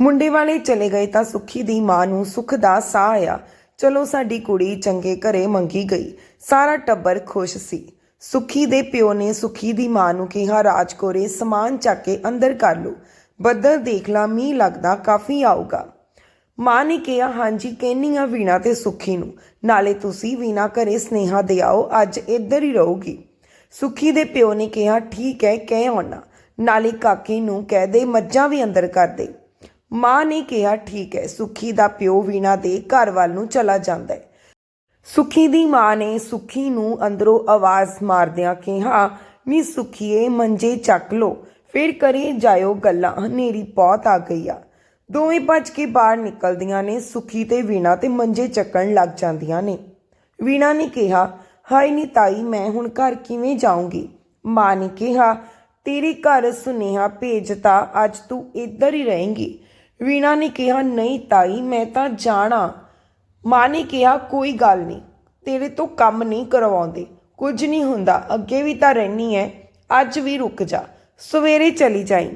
ਮੁੰਡੇ ਵਾਲੇ ਚਲੇ ਗਏ ਤਾਂ ਸੁੱਖੀ ਦੀ ਮਾਂ ਨੂੰ ਸੁੱਖ ਦਾ ਸਾਹ ਆਇਆ। ਚਲੋ ਸਾਡੀ ਕੁੜੀ ਚੰਗੇ ਘਰੇ ਮੰਗੀ ਗਈ। ਸਾਰਾ ਟੱਬਰ ਖੁਸ਼ ਸੀ। ਸੁੱਖੀ ਦੇ ਪਿਓ ਨੇ ਸੁੱਖੀ ਦੀ ਮਾਂ ਨੂੰ ਕਿਹਾ ਰਾਜਕੋਰੇ ਸਮਾਨ ਚੱਕ ਕੇ ਅੰਦਰ ਕਰ ਲਓ। ਬੱਦਲ ਦੇਖ ਲਾ, ਮੀਂਹ ਲੱਗਦਾ, ਕਾਫੀ ਆਊਗਾ। ਮਾਂ ਨੇ ਕਿਹਾ, ਹਾਂਜੀ, ਕਹਿੰਨੀ ਆ ਵੀਣਾ ਤੇ ਸੁੱਖੀ ਨੂੰ। ਨਾਲੇ ਤੁਸੀਂ ਵੀਣਾ ਘਰੇ ਸਨੇਹਾ ਦੇ ਆਓ, ਅੱਜ ਇੱਧਰ ਹੀ ਰਹੂਗੀ। ਸੁੱਖੀ ਦੇ ਪਿਓ ਨੇ ਕਿਹਾ, ਠੀਕ ਹੈ, ਕਹਿ ਆਉਣਾ। ਨਾਲੇ ਕਾਕੀ ਨੂੰ ਕਹਿ ਦੇ, ਮੱਝਾਂ ਵੀ ਅੰਦਰ ਕਰ ਦੇ। ਮਾਂ ਨੇ ਕਿਹਾ, ਠੀਕ ਹੈ, ਸੁੱਖੀ ਦਾ ਪਿਓ ਵੀਣਾ ਦੇ ਘਰ ਵੱਲ ਨੂੰ ਚਲਾ ਜਾਂਦਾ ਹੈ। ਸੁੱਖੀ ਦੀ ਮਾਂ ਨੇ ਸੁਖੀ ਨੂੰ ਅੰਦਰੋਂ ਆਵਾਜ਼ ਮਾਰਦਿਆਂ ਕਿਹਾ, ਨੀ ਸੁਖੀਏ, ਮੰਜੇ ਚੱਕ ਲੋ ਫਿਰ ਕਰੇ ਜਾਇਓ ਗੱਲਾਂ, ਹਨੇਰੀ ਬਹੁਤ ਆ ਗਈ ਆ। ਦੋਵੇਂ ਭੱਜ ਕੇ ਬਾਹਰ ਨਿਕਲਦੀਆਂ ਨੇ, ਸੁਖੀ ਤੇ ਵੀਣਾ ਤੇ ਮੰਜੇ ਚੱਕਣ ਲੱਗ ਜਾਂਦੀਆਂ ਨੇ। ਵੀਣਾ ਨੇ ਕਿਹਾ, ਹਾਏ ਨੀ ਤਾਈ, ਮੈਂ ਹੁਣ ਘਰ ਕਿਵੇਂ ਜਾਊਂਗੀ? ਮਾਂ ਨੇ ਕਿਹਾ, ਤੇਰੇ ਘਰ ਸੁਨੇਹਾ ਭੇਜਤਾ, ਅੱਜ ਤੂੰ ਇੱਧਰ ਹੀ ਰਹੇਂਗੀ। ਵੀਣਾ ਨੇ ਕਿਹਾ, ਨਹੀਂ ਤਾਈ, ਮੈਂ ਤਾਂ ਜਾਣਾ। ਮਾਂ ਨੇ ਕਿਹਾ, ਕੋਈ ਗੱਲ ਨਹੀਂ, ਤੇਰੇ ਤੋਂ ਕੰਮ ਨਹੀਂ ਕਰਵਾਉਂਦੇ, ਕੁਝ ਨਹੀਂ ਹੁੰਦਾ, ਅੱਗੇ ਵੀ ਤਾਂ ਰਹਿਣੀ ਹੈ ਅੱਜ ਵੀ ਰੁਕ ਜਾ, ਸਵੇਰੇ ਚਲੀ ਜਾਈ।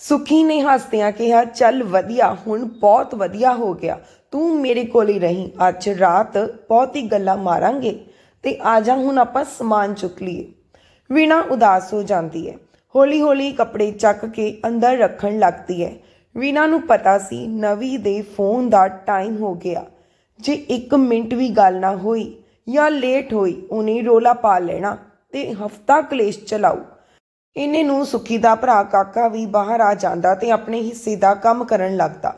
ਸੁਖੀ ਨੇ ਹੱਸਦਿਆਂ ਕਿਹਾ, ਚੱਲ ਵਧੀਆ, ਹੁਣ ਬਹੁਤ ਵਧੀਆ ਹੋ ਗਿਆ, ਤੂੰ ਮੇਰੇ ਕੋਲ ਹੀ ਰਹੀਂ, ਅੱਜ ਰਾਤ ਬਹੁਤ ਹੀ ਗੱਲਾਂ ਮਾਰਾਂਗੇ ਤੇ ਆ ਜਾ, ਹੁਣ ਆਪਾਂ ਸਮਾਨ ਚੁੱਕ ਲਈਏ। ਵੀਣਾ ਉਦਾਸ ਹੋ ਜਾਂਦੀ ਹੈ ਹੌਲੀ ਹੌਲੀ ਕੱਪੜੇ ਚੱਕ ਕੇ ਅੰਦਰ ਰੱਖਣ ਲੱਗਦੀ ਹੈ ਵੀਣਾ ਨੂੰ ਪਤਾ ਸੀ ਨਵੀ ਦੇ ਫੋਨ ਦਾ ਟਾਈਮ ਹੋ ਗਿਆ। ਜੇ 1 ਮਿੰਟ ਵੀ ਗੱਲ ਨਾ ਹੋਈ ਜਾਂ ਲੇਟ ਹੋਈ, ਉਹਨੇ ਰੋਲਾ ਪਾ ਲੈਣਾ ਤੇ ਹਫਤਾ ਕਲੇਸ਼ ਚਲਾਉ ਇਹਨੇ ਨੂੰ ਸੁਖੀ ਦਾ ਭਰਾ ਕਾਕਾ ਵੀ ਬਾਹਰ ਆ ਜਾਂਦਾ ਤੇ ਆਪਣੇ ਹਿੱਸੇ ਦਾ ਕੰਮ ਕਰਨ ਲੱਗਦਾ।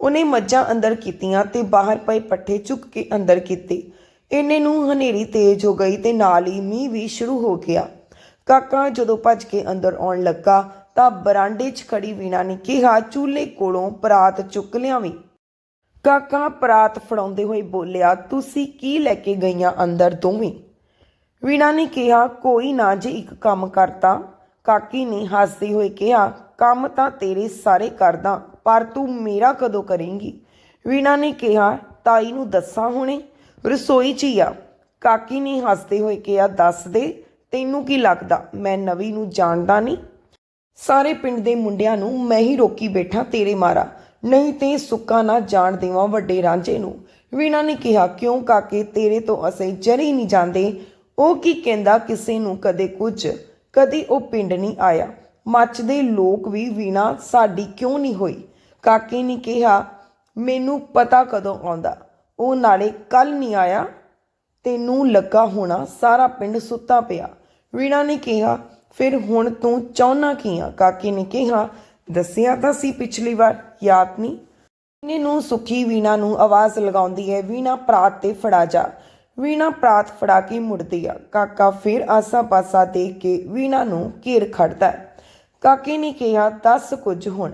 ਉਹਨੇ ਮੱਝਾਂ ਅੰਦਰ ਕੀਤੀਆਂ ਤੇ ਬਾਹਰ ਪਏ ਪੱਠੇ ਚੁੱਕ ਕੇ ਅੰਦਰ ਕੀਤੇ। ਇਹਨੇ ਨੂੰ ਹਨੇਰੀ ਤੇਜ਼ ਹੋ ਗਈ ਤੇ ਨਾਲ ਹੀ ਮੀਂਹ ਵੀ ਸ਼ੁਰੂ ਹੋ ਗਿਆ। ਕਾਕਾ ਜਦੋਂ ਭੱਜ ਕੇ ਅੰਦਰ ਆਉਣ ਲੱਗਾ ਤਾਂ ਬਰਾਂਡੇ 'ਚ ਖੜੀ ਵੀਣਾ ਨੇ ਕਿਹਾ, ਚੂਲੇ ਕੋਲੋਂ ਪਰਾਤ ਚੁੱਕ ਲਿਆਵੀਂ। ਕਾਕਾ, ਪਰਾਤ ਫੜਾਉਂਦੇ ਹੋਏ ਬੋਲਿਆ, ਤੁਸੀਂ ਕੀ ਲੈ ਕੇ ਗਈਆਂ ਅੰਦਰ ਦੋਵੇਂ? ਵੀਣਾ ਨੇ ਕਿਹਾ, ਕੋਈ ਨਾ, ਜੇ ਇੱਕ ਕੰਮ ਕਰਤਾ। ਕਾਕੀ ਨੇ ਹੱਸਦੇ ਹੋਏ ਕਿਹਾ, ਕੰਮ ਤਾਂ ਤੇਰੇ ਸਾਰੇ ਕਰਦਾ, ਪਰ ਤੂੰ ਮੇਰਾ ਕਦੋਂ ਕਰੇਂਗੀ? ਵੀਣਾ ਨੇ ਕਿਹਾ, ਤਾਈ ਨੂੰ ਦੱਸਾਂ ਹੁਣੇ, ਰਸੋਈ 'ਚ ਹੀ ਆ। ਕਾਕੀ ਨੇ ਹੱਸਦੇ ਹੋਏ ਕਿਹਾ, ਦੱਸ ਦੇ, ਤੈਨੂੰ ਕੀ ਲੱਗਦਾ, ਮੈਂ ਨਵੀਂ ਨੂੰ ਜਾਣਦਾ ਨਹੀਂ? ਸਾਰੇ ਪਿੰਡ ਦੇ ਮੁੰਡਿਆਂ ਨੂੰ ਮੈਂ ਹੀ ਰੋਕੀ ਬੈਠਾ ਤੇਰੇ ਮਾਰਾ। ਨਹੀਂ ਤੇ ਸੁੱਕਾ ਨਾ ਜਾਣ ਦੇਵਾਂ ਵੱਡੇ ਰਾਂਝੇ ਨੂੰ। ਵੀਣਾ ਨੇ ਕਿਹਾ, ਕਿਉਂ ਕਾਕੇ, ਤੇਰੇ ਤੋਂ ਅਸੀਂ ਜਰੀ ਨਹੀਂ ਜਾਂਦੇ। ਉਹ ਕੀ ਕਹਿੰਦਾ ਕਿਸੇ ਨੂੰ ਕਦੇ ਕੁਝ? ਕਦੀ ਉਹ ਪਿੰਡ ਨਹੀਂ ਆਇਆ। ਮੱਚਦੇ ਲੋਕ ਵੀ ਵੀਣਾ ਸਾਡੀ ਕਿਉਂ ਨਹੀਂ ਹੋਈ? ਕਾਕੇ ਨੇ ਕਿਹਾ, ਮੈਨੂੰ ਪਤਾ ਕਦੋਂ ਆਉਂਦਾ। ਉਹ ਨਾਲੇ ਕੱਲ ਨਹੀਂ ਆਇਆ। ਤੈਨੂੰ ਲੱਗਾ ਹੋਣਾ ਸਾਰਾ ਪਿੰਡ ਸੁੱਤਾ ਪਿਆ। ਵੀਣਾ ਨੇ ਕਿਹਾ ਫਿਰ ਹੁਣ ਤੂੰ ਚਾਹਨਾ ਕੀ ਆ? ਕਾਕੇ ਨੇ ਕਿਹਾ, ਦੱਸਿਆ ਤਾਂ ਸੀ ਪਿਛਲੀ ਵਾਰ, ਯਾਦ ਨਹੀਂ? ਇਹਨੇ ਨੂੰ ਸੁਖੀ ਵੀਣਾ ਨੂੰ ਆਵਾਜ਼ ਲਗਾਉਂਦੀ ਹੈ, ਵੀਣਾ ਪ੍ਰਾਤ ਤੇ ਫੜਾ ਜਾ। ਵੀਣਾ ਪ੍ਰਾਤ ਫੜਾ ਕੇ ਮੁੜਦੀ ਆ। ਕਾਕਾ ਫਿਰ ਆਸਾ-ਪਾਸਾ ਦੇਖ ਕੇ ਵੀਣਾ ਨੂੰ ਘੇਰ ਖੜਦਾ ਹੈ। ਕਾਕੇ ਨੇ ਕਿਹਾ, ਦੱਸ ਕੁਝ ਹੁਣ।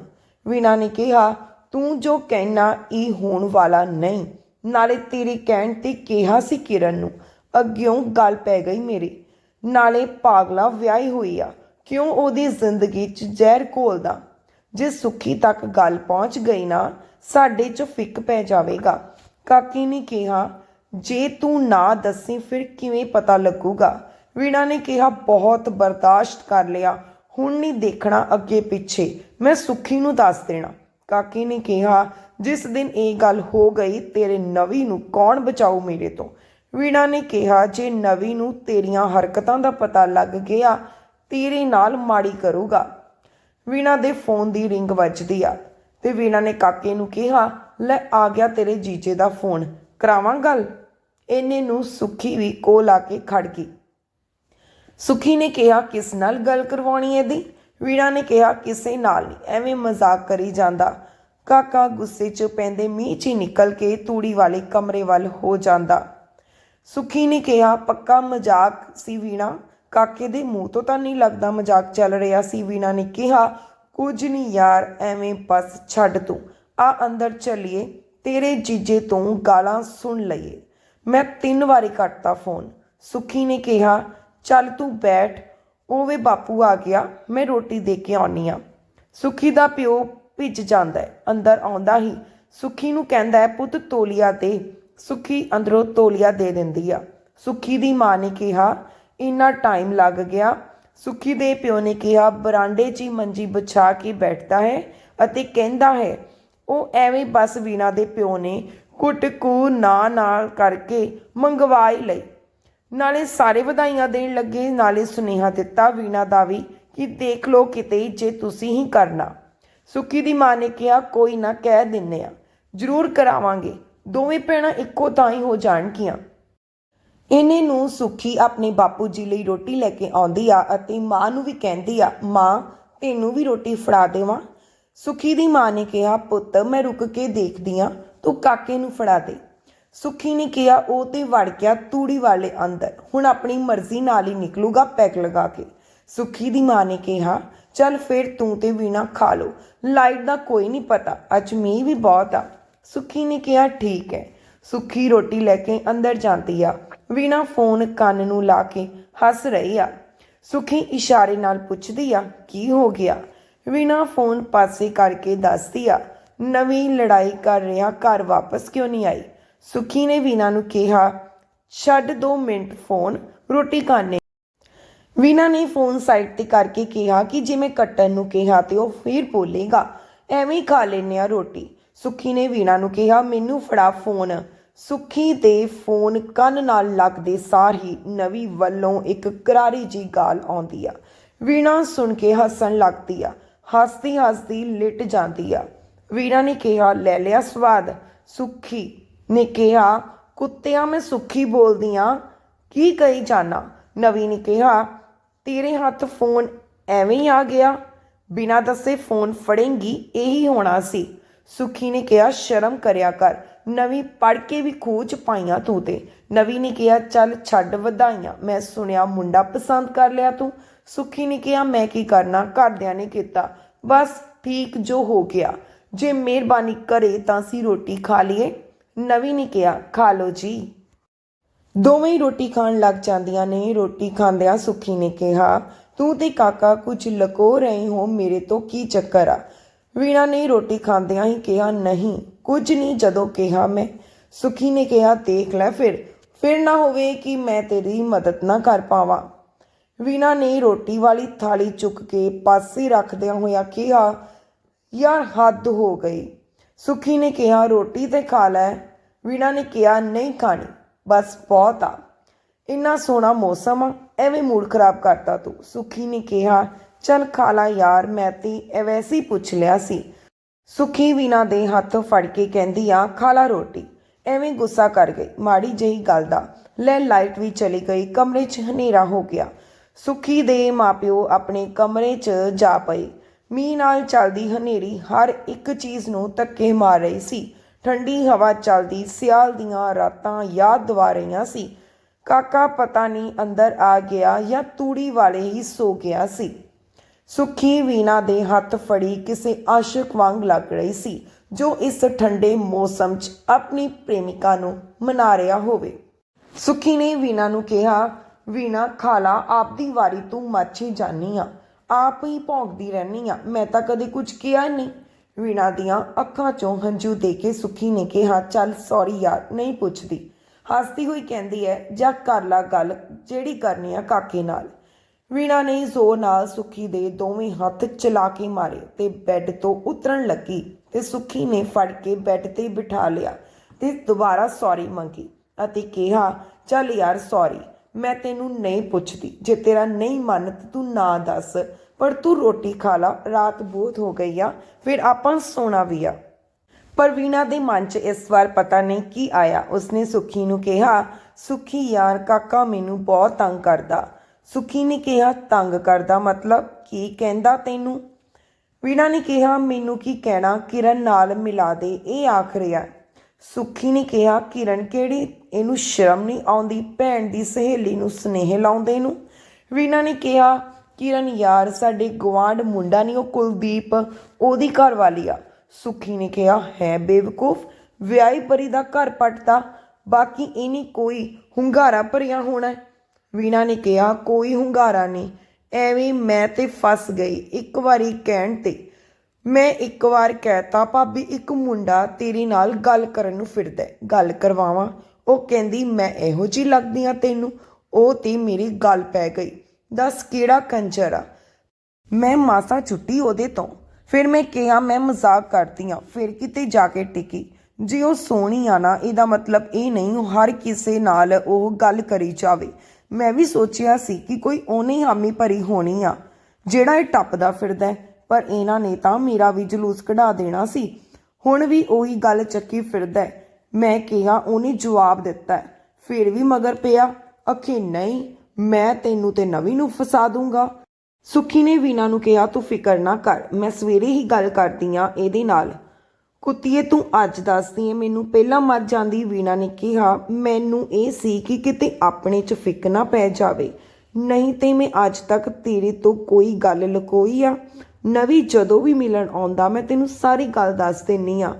ਵੀਣਾ ਨੇ ਕਿਹਾ, ਤੂੰ ਜੋ ਕਹਿਣਾ, ਇਹ ਹੋਣ ਵਾਲਾ ਨਹੀਂ। ਨਾਲੇ ਤੇਰੇ ਕਹਿਣ ਤੇ ਕਿਹਾ ਸੀ ਕਿਰਨ ਨੂੰ, ਅੱਗਿਓਂ ਗੱਲ ਪੈ ਗਈ ਮੇਰੇ। ਨਾਲੇ ਪਾਗਲਾ ਵਿਆਹੀ ਹੋਈ ਆ। ਕਿਉਂ ਉਹਦੀ ਜ਼ਿੰਦਗੀ 'ਚ ਜ਼ਹਿਰ ਘੋਲਦਾ ਜੇ ਸੁੱਖੀ ਤੱਕ ਗੱਲ ਪਹੁੰਚ ਗਈ ਨਾ, ਸਾਡੇ 'ਚ ਫਿੱਕ ਪੈ ਜਾਵੇਗਾ। ਕਾਕੀ ਨੇ ਕਿਹਾ, ਜੇ ਤੂੰ ਨਾ ਦੱਸੀ ਫਿਰ ਕਿਵੇਂ ਪਤਾ ਲੱਗੂਗਾ? ਵੀਣਾ ਨੇ ਕਿਹਾ, ਬਹੁਤ ਬਰਦਾਸ਼ਤ ਕਰ ਲਿਆ। ਹੁਣ ਨਹੀਂ ਦੇਖਣਾ ਅੱਗੇ ਪਿੱਛੇ। ਮੈਂ ਸੁੱਖੀ ਨੂੰ ਦੱਸ ਦੇਣਾ। ਕਾਕੀ ਨੇ ਕਿਹਾ, ਜਿਸ ਦਿਨ ਇਹ ਗੱਲ ਹੋ ਗਈ, ਤੇਰੇ ਨਵੀ ਨੂੰ ਕੌਣ ਬਚਾਊ ਮੇਰੇ ਤੋਂ? ਵੀਣਾ ਨੇ ਕਿਹਾ, ਜੇ ਨਵੀ ਨੂੰ ਤੇਰੀਆਂ ਹਰਕਤਾਂ ਦਾ ਪਤਾ ਲੱਗ ਗਿਆ, ਤੇਰੇ ਨਾਲ ਮਾੜੀ ਕਰੂਗਾ। ਵੀਣਾ ਦੇ ਫੋਨ ਦੀ ਰਿੰਗ ਵੱਜਦੀ ਆ ਤੇ ਵੀਣਾ ਨੇ ਕਾਕੇ ਨੂੰ ਕਿਹਾ, ਲੈ ਆ ਗਿਆ ਤੇਰੇ ਜੀਜੇ ਦਾ ਫੋਨ, ਕਰਾਵਾਂ ਗੱਲ? ਇਹਨੇ ਨੂੰ ਸੁਖੀ ਵੀ ਕੋਲ ਆ ਕੇ ਖੜ ਗਈ। ਸੁਖੀ ਨੇ ਕਿਹਾ, ਕਿਸ ਨਾਲ ਗੱਲ ਕਰਵਾਉਣੀ ਇਹਦੀ? ਵੀਣਾ ਨੇ ਕਿਹਾ, ਕਿਸੇ ਨਾਲ ਨਹੀਂ, ਐਵੇਂ ਮਜ਼ਾਕ ਕਰੀ ਜਾਂਦਾ। ਕਾਕਾ ਗੁੱਸੇ 'ਚ ਪੈਂਦੇ ਮੀਂਹ 'ਚ ਹੀ ਨਿਕਲ ਕੇ ਤੂੜੀ ਵਾਲੇ ਕਮਰੇ ਵੱਲ ਹੋ ਜਾਂਦਾ। ਸੁੱਖੀ ਨੇ ਕਿਹਾ, ਪੱਕਾ ਮਜ਼ਾਕ ਸੀ ਵੀਣਾ। ਕਾਕੇ ਦੇ ਮੂੰਹ ਤੋਂ ਤਾਂ ਨਹੀਂ ਲੱਗਦਾ ਮਜ਼ਾਕ ਚੱਲ ਰਿਹਾ ਸੀ, ਵੀਣਾ ਨੇ ਕਿਹਾ। ਕੁਝ ਨਹੀਂ ਯਾਰ, ਐਵੇਂ ਬਸ ਛੱਡ ਤੂੰ। ਆ ਅੰਦਰ ਚੱਲੀਏ, ਤੇਰੇ ਜੀਜੇ ਤੋਂ ਗਾਲਾਂ ਸੁਣ ਲਈਏ। ਮੈਂ ਤਿੰਨ ਵਾਰੀ ਕੱਟਤਾ ਫੋਨ। ਸੁਖੀ ਨੇ ਕਿਹਾ, ਚੱਲ ਤੂੰ ਬੈਠ। ਉਹ ਵੇ ਬਾਪੂ ਆ ਗਿਆ, ਮੈਂ ਰੋਟੀ ਦੇ ਕੇ ਆਉਣੀ ਆ ਸੁਖੀ ਦਾ ਪਿਓ ਭਿੱਜ ਜਾਂਦਾ ਹੈ, ਅੰਦਰ ਆਉਂਦਾ ਹੀ। ਸੁਖੀ ਨੂੰ ਕਹਿੰਦਾ ਹੈ, ਪੁੱਤ, ਤੋਲੀਆ ਦੇ। ਸੁੱਖੀ ਅੰਦਰੋਂ ਤੋਲੀਆ ਦੇ ਦਿੰਦੀ ਆ। ਸੁੱਖੀ ਦੀ ਮਾਂ ਨੇ ਕਿਹਾ, ਇੰਨਾ ਟਾਈਮ ਲੱਗ ਗਿਆ ਸੁੱਖੀ ਦੇ ਪਿਓ ਨੇ ਕਿਹਾ, ਬਰਾਂਡੇ 'ਚ ਹੀ ਮੰਜੀ ਵਿਛਾ ਕੇ ਬੈਠਦਾ ਹੈ ਅਤੇ ਕਹਿੰਦਾ ਹੈ, ਉਹ ਐਵੇਂ ਬਸ ਵੀਣਾ ਦੇ ਪਿਓ ਨੇ ਕੁੱਟਕੂ ਨਾ ਨਾਲ ਕਰਕੇ ਮੰਗਵਾਈ ਲਈ। ਨਾਲੇ ਸਾਰੇ ਵਧਾਈਆਂ ਦੇਣ ਲੱਗੇ, ਨਾਲੇ ਸੁਨੇਹਾ ਦਿੱਤਾ ਵੀਣਾ ਦਾ ਵੀ ਕਿ ਦੇਖ ਲਓ ਕਿਤੇ ਜੇ ਤੁਸੀਂ ਹੀ ਕਰਨਾ ਸੁੱਖੀ ਦੀ ਮਾਂ ਨੇ ਕਿਹਾ, ਕੋਈ ਨਾ ਕਹਿ ਦਿੰਨੇ ਆ। ਜ਼ਰੂਰ ਕਰਾਵਾਂਗੇ। ਦੋਵੇਂ ਭੈਣਾਂ ਇੱਕੋ ਤਾਂ ਹੀ ਹੋ ਜਾਣਗੀਆਂ। ਇਹਨੇ ਨੂੰ ਸੁੱਖੀ ਆਪਣੇ ਬਾਪੂ ਜੀ ਲਈ ਰੋਟੀ ਲੈ ਕੇ ਆਉਂਦੀ ਆ ਅਤੇ ਮਾਂ ਨੂੰ ਵੀ ਕਹਿੰਦੀ ਆ, ਮਾਂ, ਤੈਨੂੰ ਵੀ ਰੋਟੀ ਫੜਾ ਦੇਵਾਂ। ਸੁਖੀ ਦੀ ਮਾਂ ਨੇ ਕਿਹਾ, ਪੁੱਤ, ਮੈਂ ਰੁਕ ਕੇ ਦੇਖਦੀ ਆ, ਤੂੰ ਕਾਕੇ ਨੂੰ ਫੜਾ ਦੇ। ਸੁੱਖੀ ਨੇ ਕਿਹਾ, ਉਹ ਤੇ ਵੜ ਗਿਆ ਤੂੜੀ ਵਾਲੇ ਅੰਦਰ, ਹੁਣ ਆਪਣੀ ਮਰਜ਼ੀ ਨਾਲ ਹੀ ਨਿਕਲੂਗਾ ਪੈਕ ਲਗਾ ਕੇ। ਸੁੱਖੀ ਦੀ ਮਾਂ ਨੇ ਕਿਹਾ, ਚੱਲ ਫਿਰ ਤੂੰ ਤੇ ਵੀਣਾ ਖਾ ਲਓ, ਲਾਈਟ ਦਾ ਕੋਈ ਨਹੀਂ ਪਤਾ, ਅੱਜ ਮੀਂਹ ਵੀ ਬਹੁਤ ਆ ਸੁੱਖੀ ਨੇ ਕਿਹਾ, ਠੀਕ ਹੈ। ਸੁੱਖੀ ਰੋਟੀ ਲੈ ਕੇ ਅੰਦਰ ਜਾਂਦੀ ਆ। ਵੀਣਾ ਫੋਨ ਕੰਨ ਨੂੰ ਲਾ ਕੇ ਹੱਸ ਰਹੀ ਆ। ਸੁਖੀ ਇਸ਼ਾਰੇ ਨਾਲ ਪੁੱਛਦੀ ਆ, ਕੀ ਹੋ ਗਿਆ? ਵੀਣਾ ਫੋਨ ਪਾਸੇ ਕਰਕੇ ਦੱਸਦੀ ਆ, ਨਵੀਂ ਲੜਾਈ ਕਰ ਰਿਹਾ, ਘਰ ਵਾਪਸ ਕਿਉਂ ਨਹੀਂ ਆਈ? ਸੁਖੀ ਨੇ ਵੀਣਾ ਨੂੰ ਕਿਹਾ, ਛੱਡ 2 ਮਿੰਟ ਫੋਨ, ਰੋਟੀ ਖਾਣੇ। ਵੀਣਾ ਨੇ ਫੋਨ ਸਾਈਡ ਤੇ ਕਰਕੇ ਕਿਹਾ ਕਿ ਜੇ ਮੈਂ ਕੱਟਣ ਨੂੰ ਕਿਹਾ ਤੇ ਉਹ ਫੇਰ ਬੋਲੇਗਾ, ਐਵੇਂ ਖਾ ਲੈਨੇ ਆ ਰੋਟੀ। ਸੁੱਖੀ ਨੇ ਵੀਣਾ ਨੂੰ ਕਿਹਾ, ਮੈਨੂੰ ਫੜਾ ਫੋਨ। ਸੁੱਖੀ ਦੇ ਫੋਨ ਕੰਨ ਨਾਲ ਲੱਗਦੇ ਸਾਰ ਹੀ ਨਵੀ ਵੱਲੋਂ ਇੱਕ ਕਰਾਰੀ ਜੀ ਗਾਲ ਆਉਂਦੀ ਆ। ਵੀਣਾ ਸੁਣ ਕੇ ਹੱਸਣ ਲੱਗਦੀ ਆ। ਹੱਸਦੀ ਹੱਸਦੀ ਲਿਟ ਜਾਂਦੀ ਆ। ਵੀਣਾ ਨੇ ਕਿਹਾ, ਲੈ ਲਿਆ ਸਵਾਦ। ਸੁੱਖੀ ਨੇ ਕਿਹਾ, ਕੁੱਤਿਆਂ ਮੈਂ ਸੁੱਖੀ ਬੋਲਦੀ ਆ। ਕੀ ਕਹੀ ਜਾਣਾ ਨਵੀ ਨੇ ਕਿਹਾ, ਤੇਰੇ ਹੱਥ ਫੋਨ ਐਵੇਂ ਹੀ ਆ ਗਿਆ। ਬਿਨਾਂ ਦੱਸੇ ਫੋਨ ਫੜੇਂਗੀ, ਇਹੀ ਹੋਣਾ ਸੀ। ਸੁਖੀ ਨੇ ਕਿਹਾ, ਸ਼ਰਮ ਕਰਿਆ ਕਰ। ਨਵੀਂ ਪੜ ਕੇ ਵੀ ਖੋਜ ਪਾਈਆਂ ਤੂੰ ਤੇ। ਨਵੀ ਨੇ ਕਿਹਾ, ਚੱਲ ਛੱਡ ਵਧਾਈਆਂ। ਮੈਂ ਸੁਣਿਆ ਮੁੰਡਾ ਪਸੰਦ ਕਰ ਲਿਆ ਤੂੰ। ਸੁਖੀ ਨੇ ਕਿਹਾ, ਮੈਂ ਕੀ ਕਰਨਾ? ਘਰਦਿਆਂ ਨੇ ਕੀਤਾ। ਬਸ ਠੀਕ ਜੋ ਹੋ ਗਿਆ। ਜੇ ਮਿਹਰਬਾਨੀ ਕਰੇ ਤਾਂ ਅਸੀਂ ਰੋਟੀ ਖਾ ਲਈਏ। ਨਵੀ ਨੇ ਕਿਹਾ, ਖਾ ਲਓ ਜੀ। ਦੋਵੇਂ ਹੀ ਰੋਟੀ ਖਾਣ ਲੱਗ ਜਾਂਦੀਆਂ ਨੇ। ਰੋਟੀ ਖਾਂਦਿਆਂ ਸੁਖੀ ਨੇ ਕਿਹਾ, ਤੂੰ ਤੇ ਕਾਕਾ ਕੁਝ ਲਕੋ ਰਹੇ ਹੋ ਮੇਰੇ ਤੋਂ ਕੀ ਚੱਕਰ ਆ? ਵੀਣਾ ਨੇ ਰੋਟੀ ਖਾਂਦਿਆਂ ਹੀ ਕਿਹਾ, ਨਹੀਂ, ਕੁਝ ਨਹੀਂ ਜਦੋਂ ਕਿਹਾ ਮੈਂ। ਸੁਖੀ ਨੇ ਕਿਹਾ, ਦੇਖ ਲੈ ਫਿਰ ਫਿਰ ਨਾ ਹੋਵੇ ਕਿ ਮੈਂ ਤੇਰੀ ਮਦਦ ਨਾ ਕਰ ਪਾਵਾਂ। ਵੀਣਾ ਨੇ ਰੋਟੀ ਵਾਲੀ ਥਾਲੀ ਚੁੱਕ ਕੇ ਪਾਸੇ ਰੱਖਦਿਆਂ ਹੋਇਆ ਕਿਹਾ, ਯਾਰ, ਹੱਦ ਹੋ ਗਈ। ਸੁਖੀ ਨੇ ਕਿਹਾ, ਰੋਟੀ ਤੇ ਖਾ ਲੈ। ਵੀਣਾ ਨੇ ਕਿਹਾ, ਨਹੀਂ ਖਾਣੀ, ਬਸ ਬਹੁਤ ਆ। ਇੰਨਾ ਸੋਹਣਾ ਮੌਸਮ ਆ, ਐਵੇਂ ਮੂਡ ਖਰਾਬ ਕਰਤਾ ਤੂੰ। ਸੁਖੀ ਨੇ ਕਿਹਾ ਚੱਲ ਖਾ ਲਾ ਯਾਰ, ਮੈਂ ਤੇ ਇਹ ਪੁੱਛ ਲਿਆ ਸੀ। ਸੁਖੀ ਵੀਣਾ ਦੇ ਹੱਥ ਫੜ ਕੇ ਕਹਿੰਦੀ ਆ ਖਾ ਲਾ ਰੋਟੀ। ਐਵੇਂ ਗੁੱਸਾ ਕਰ ਗਈ, ਮਾੜੀ ਜਿਹੀ ਗੱਲ ਦਾ। ਲੈ ਲਾਈਟ ਵੀ ਚਲੀ ਗਈ, ਕਮਰੇ 'ਚ ਹਨੇਰਾ ਹੋ ਗਿਆ। ਸੁਖੀ ਦੇ ਮਾਪਿਓ ਆਪਣੇ ਕਮਰੇ 'ਚ ਜਾ ਪਏ। ਮੀਂਹ ਨਾਲ ਚੱਲਦੀ ਹਨੇਰੀ ਹਰ ਇੱਕ ਚੀਜ਼ ਨੂੰ ਧੱਕੇ ਮਾਰ ਰਹੀ ਸੀ। ਠੰਡੀ ਹਵਾ ਚੱਲਦੀ, ਸਿਆਲ ਦੀਆਂ ਰਾਤਾਂ ਯਾਦ ਦਿਵਾ ਰਹੀਆਂ ਸੀ। ਕਾਕਾ ਪਤਾ ਨਹੀਂ ਅੰਦਰ ਆ ਗਿਆ ਜਾਂ ਤੂੜੀ ਵਾਲੇ ਹੀ ਸੋ ਗਿਆ ਸੀ। ਸੁਖੀ ਵੀਣਾ ਦੇ ਹੱਥ ਫੜੀ ਕਿਸੇ ਆਸ਼ਿਕ ਵਾਂਗ ਲੱਗ ਰਹੀ ਸੀ, ਜੋ ਇਸ ਠੰਡੇ ਮੌਸਮ 'ਚ ਆਪਣੀ ਪ੍ਰੇਮਿਕਾ ਨੂੰ ਮਨਾ ਰਿਹਾ ਹੋਵੇ। ਸੁਖੀ ਨੇ ਵੀਣਾ ਨੂੰ ਕਿਹਾ, ਵੀਣਾ, ਖਾਲਾ ਆਪਦੀ ਵਾਰੀ ਤੂੰ ਮਾਛੀ ਜਾਨੀ ਆ, ਆਪ ਹੀ ਭੌਂਕਦੀ ਰਹਿਨੀ ਆ, ਮੈਂ ਤਾਂ ਕਦੇ ਕੁਝ ਕਿਹਾ ਨਹੀਂ। ਵੀਣਾ ਦੀਆਂ ਅੱਖਾਂ 'ਚੋਂ ਹੰਝੂ ਦੇ ਕੇ ਸੁਖੀ ਨੇ ਕਿਹਾ, ਚੱਲ, ਸੌਰੀ ਯਾਰ, ਨਹੀਂ ਪੁੱਛਦੀ। ਹੱਸਦੀ ਹੋਈ ਕਹਿੰਦੀ ਹੈ, ਜਾ ਕਰ ਲਾ ਗੱਲ, ਜਿਹੜੀ ਕਰਨੀ ਆ ਕਾਕੇ ਨਾਲ। ਵੀਣਾ ਨੇ ਜ਼ੋਰ ਨਾਲ ਸੁੱਖੀ ਦੇ ਦੋਵੇਂ ਹੱਥ ਚਲਾ ਕੇ ਮਾਰੇ ਤੇ ਬੈੱਡ ਤੋਂ ਉਤਰਨ ਲੱਗੀ ਤੇ ਸੁੱਖੀ ਨੇ ਫੜ ਕੇ ਬੈੱਡ ਤੇ ਬਿਠਾ ਲਿਆ ਤੇ ਦੁਬਾਰਾ ਸੌਰੀ ਮੰਗੀ ਅਤੇ ਕਿਹਾ, ਚੱਲ ਯਾਰ, ਸੌਰੀ, ਮੈਂ ਤੈਨੂੰ ਨਹੀਂ ਪੁੱਛਦੀ, ਜੇ ਤੇਰਾ ਨਹੀਂ ਮਨ ਤਾਂ ਤੂੰ ਨਾ ਦੱਸ, ਪਰ ਤੂੰ ਰੋਟੀ ਖਾ ਲਾ, ਰਾਤ ਬਹੁਤ ਹੋ ਗਈ ਆ, ਫਿਰ ਆਪਾਂ ਸੋਣਾ ਵੀ ਆ। ਪਰ ਵੀਣਾ ਦੇ ਮਨ 'ਚ ਇਸ ਵਾਰ ਪਤਾ ਨਹੀਂ ਕੀ ਆਇਆ। ਉਸਨੇ ਸੁਖੀ ਨੂੰ ਕਿਹਾ, ਸੁਖੀ ਯਾਰ, ਕਾਕਾ ਮੈਨੂੰ ਬਹੁਤ ਤੰਗ ਕਰਦਾ ਸੁਖੀ ਨੇ ਕਿਹਾ, ਤੰਗ ਕਰਦਾ ਮਤਲਬ ਕੀ ਕਹਿੰਦਾ ਤੈਨੂੰ? ਵੀਣਾ ਨੇ ਕਿਹਾ, ਮੈਨੂੰ ਕੀ ਕਹਿਣਾ? ਕਿਰਨ ਨਾਲ ਮਿਲਾ ਦੇ। ਇਹ ਆਖ ਰਿਹਾ। ਸੁਖੀ ਨੇ ਕਿਹਾ, ਕਿਰਨ ਕਿਹੜੀ? ਇਹਨੂੰ ਸ਼ਰਮ ਨਹੀਂ ਆਉਂਦੀ? ਭੈਣ ਦੀ ਸਹੇਲੀ ਨੂੰ ਸਨੇਹ ਲਾਉਂਦੇ ਨੂੰ? ਵੀਣਾ ਨੇ ਕਿਹਾ, ਕਿਰਨ ਯਾਰ, ਸਾਡੇ ਗਵਾਂਢ ਮੁੰਡਾ ਨਹੀਂ ਉਹ ਕੁਲਦੀਪ, ਉਹਦੀ ਘਰ ਵਾਲੀ ਆ। ਸੁਖੀ ਨੇ ਕਿਹਾ, ਹੈ ਬੇਵਕੂਫ? ਵਿਆਹੀ ਪਰੀ ਦਾ ਘਰ ਪਟਦਾ ਬਾਕੀ ਇਹਨੇ ਕੋਈ ਹੁੰਗਾਰਾ ਭਰਿਆ ਹੋਣਾ। ਵੀਣਾ ਨੇ ਕਿਹਾ, ਕੋਈ ਹੁੰਗਾਰਾ ਨਹੀਂ। ਐਵੇਂ ਮੈਂ ਤੇ ਫਸ ਗਈ ਇੱਕ ਵਾਰੀ ਕਹਿਣ ਤੇ। ਮੈਂ ਇੱਕ ਵਾਰ ਕਹਿਤਾ, ਭਾਬੀ, ਇੱਕ ਮੁੰਡਾ ਤੇਰੇ ਨਾਲ ਗੱਲ ਕਰਨ ਨੂੰ ਫਿਰਦਾ ਗੱਲ ਕਰਵਾਵਾਂ। ਉਹ ਕਹਿੰਦੀ, ਮੈਂ ਇਹੋ ਜੀ ਲੱਗਦੀ ਆ ਤੈਨੂੰ। ਉਹ ਤੇ ਮੇਰੀ ਗੱਲ ਪੈ ਗਈ। ਦੱਸ ਕਿਹੜਾ ਕੰਜਰ ਆ? ਮੈਂ ਮਾਸਾ ਛੁੱਟੀ ਉਹਦੇ ਤੋਂ। ਫਿਰ ਮੈਂ ਕਿਹਾ, ਮੈਂ ਮਜ਼ਾਕ ਕਰਦੀ ਹਾਂ। ਫਿਰ ਕਿਤੇ ਜਾ ਕੇ ਟਿਕੀ। ਜੇ ਉਹ ਸੋਹਣੀ ਆ ਨਾ, ਇਹਦਾ ਮਤਲਬ ਇਹ ਨਹੀਂ ਹਰ ਕਿਸੇ ਨਾਲ ਉਹ ਗੱਲ ਕਰੀ ਜਾਵੇ। ਮੈਂ ਵੀ ਸੋਚਿਆ ਸੀ ਕਿ ਕੋਈ ਉਹਨੇ ਹਾਮੀ ਭਰੀ ਹੋਣੀ ਆ, ਜਿਹੜਾ ਇਹ ਟੱਪਦਾ ਫਿਰਦਾ ਪਰ ਇਹਨਾਂ ਨੇ ਤਾਂ ਮੇਰਾ ਵੀ ਜਲੂਸ ਕਢਾ ਦੇਣਾ ਸੀ। ਹੁਣ ਵੀ ਉਹੀ ਗੱਲ ਚੱਕੀ ਫਿਰਦਾ ਮੈਂ ਕਿਹਾ, ਉਹਨੇ ਜਵਾਬ ਦਿੱਤਾ ਫਿਰ ਵੀ ਮਗਰ ਪਿਆ। ਅਖੇ, ਨਹੀਂ, ਮੈਂ ਤੈਨੂੰ ਤੇ ਨਵੀਂ ਨੂੰ ਫਸਾ ਦੂੰਗਾ। ਸੁਖੀ ਨੇ ਵੀਨਾ ਨੂੰ ਕਿਹਾ, ਤੂੰ ਫਿਕਰ ਨਾ ਕਰ। ਮੈਂ ਸਵੇਰੇ ਹੀ ਗੱਲ ਕਰਦੀ ਆ ਇਹਦੇ ਨਾਲ। ਕੁੱਤੀਏ, ਤੂੰ ਅੱਜ ਦੱਸਦੀ ਏ, ਮੈਨੂੰ ਪਹਿਲਾਂ ਮਰ ਜਾਂਦੀ ਵੀਣਾ ਨੇ ਕਿਹਾ। ਮੈਨੂੰ ਇਹ ਸੀ ਕਿ ਕਿਤੇ ਆਪਣੇ ਚ ਫਿੱਕ ਨਾ ਪੈ ਜਾਵੇ। ਨਹੀਂ ਤੇ ਮੈਂ ਅੱਜ ਤੱਕ ਤੇਰੇ ਤੋਂ ਕੋਈ ਗੱਲ ਲੁਕੋਈ ਆ। ਨਵੀਂ ਜਦੋਂ ਵੀ ਮਿਲਣ ਆਉਂਦਾ, ਮੈਂ ਤੈਨੂੰ ਸਾਰੀ ਗੱਲ ਦੱਸ ਦਿੰਨੀ ਆ,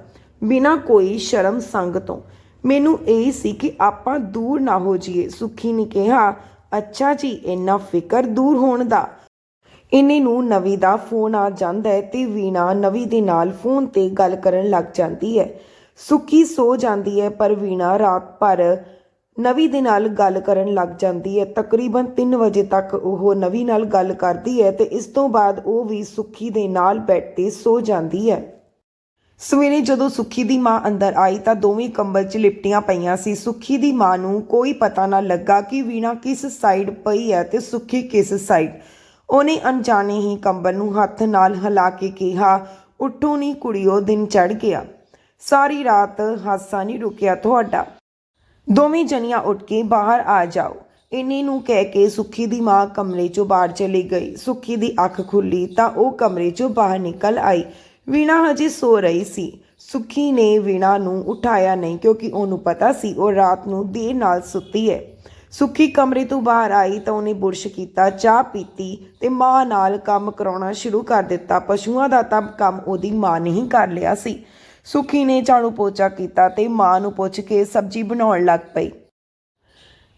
ਬਿਨਾਂ ਕੋਈ ਸ਼ਰਮ ਸੰਗ ਤੋਂ। ਮੈਨੂੰ ਇਹ ਸੀ ਕਿ ਆਪਾਂ ਦੂਰ ਨਾ ਹੋ ਜਾਈਏ, ਸੁਖੀ ਨੇ ਕਿਹਾ। ਅੱਛਾ ਜੀ, ਇੰਨਾ ਫਿਕਰ ਦੂਰ ਹੋਣ ਦਾ। ਇੰਨੇ ਨੂੰ ਨਵੀ ਦਾ ਫੋਨ ਆ ਜਾਂਦਾ ਹੈ ਤੇ ਵੀਣਾ ਨਵੀ ਦੇ ਨਾਲ ਫੋਨ ਤੇ ਗੱਲ ਕਰਨ ਲੱਗ ਜਾਂਦੀ ਹੈ। ਸੁੱਕੀ ਸੋ ਜਾਂਦੀ ਹੈ, ਪਰ ਵੀਣਾ ਰਾਤ ਭਰ ਨਵੀ ਦੇ ਨਾਲ ਗੱਲ ਕਰਨ ਲੱਗ ਜਾਂਦੀ ਹੈ। ਤਕਰੀਬਨ 3 ਵਜੇ ਤੱਕ ਉਹ ਨਵੀ ਨਾਲ ਗੱਲ ਕਰਦੀ ਹੈ ਤੇ ਇਸ ਤੋਂ ਬਾਅਦ ਉਹ ਵੀ ਸੁੱਖੀ ਦੇ ਨਾਲ ਬੈਠ ਕੇ ਸੋ ਜਾਂਦੀ ਹੈ। ਸਵੇਰੇ ਜਦੋਂ ਸੁੱਖੀ ਦੀ ਮਾਂ ਅੰਦਰ ਆਈ ਤਾਂ ਦੋਵੇਂ ਕੰਬਲ 'ਚ ਲਿਪਟੀਆਂ ਪਈਆਂ ਸੀ। ਸੁੱਖੀ ਦੀ ਮਾਂ ਨੂੰ ਕੋਈ ਪਤਾ ਨਾ ਲੱਗਾ ਕਿ ਵੀਣਾ ਕਿਸ ਸਾਈਡ ਪਈ ਹੈ ਤੇ ਸੁੱਖੀ ਕਿਸ ਸਾਈਡ ਉਹਨੇ ਅਣਜਾਣੇ ਹੀ ਕੰਬਲ ਨੂੰ ਹੱਥ ਨਾਲ ਹਿਲਾ ਕੇ ਕਿਹਾ, ਉੱਠੋ ਨੀ ਕੁੜੀਓ, ਦਿਨ ਚੜ ਗਿਆ। ਸਾਰੀ ਰਾਤ ਹਾਸਾ ਨਹੀਂ ਰੁਕਿਆ ਤੁਹਾਡਾ। ਦੋਵੇਂ ਜਣੀਆਂ ਉੱਠ ਕੇ ਬਾਹਰ ਆ ਜਾਓ। ਇੰਨੇ ਨੂੰ ਕਹਿ ਕੇ ਸੁੱਖੀ ਦੀ ਮਾਂ ਕਮਰੇ 'ਚੋਂ ਬਾਹਰ ਚਲੀ ਗਈ। ਸੁੱਖੀ ਦੀ ਅੱਖ ਖੁੱਲੀ ਤਾਂ ਉਹ ਕਮਰੇ 'ਚੋਂ ਬਾਹਰ ਨਿਕਲ ਆਈ। ਵੀਣਾ ਹਜੇ ਸੋ ਰਹੀ ਸੀ। ਸੁੱਖੀ ਨੇ ਵੀਣਾ ਨੂੰ ਉਠਾਇਆ ਨਹੀਂ ਕਿਉਂਕਿ ਉਹਨੂੰ ਪਤਾ ਸੀ, ਉਹ ਰਾਤ ਨੂੰ ਦੇਰ ਨਾਲ ਸੁੱਤੀ ਹੈ। ਸੁੱਖੀ ਕਮਰੇ ਤੋਂ ਬਾਹਰ ਆਈ ਤਾਂ ਉਹਨੇ ਬੁਰਸ਼ ਕੀਤਾ, ਚਾਹ ਪੀਤੀ ਤੇ ਮਾਂ ਨਾਲ ਕੰਮ ਕਰਾਉਣਾ ਸ਼ੁਰੂ ਕਰ ਦਿੱਤਾ। ਪਸ਼ੂਆਂ ਦਾ ਤਾਂ ਕੰਮ ਉਹਦੀ ਮਾਂ ਨੇ ਹੀ ਕਰ ਲਿਆ ਸੀ। ਸੁੱਖੀ ਨੇ ਝਾੜੂ ਪੋਚਾ ਕੀਤਾ ਤੇ ਮਾਂ ਨੂੰ ਪੁੱਛ ਕੇ ਸਬਜ਼ੀ ਬਣਾਉਣ ਲੱਗ ਪਈ।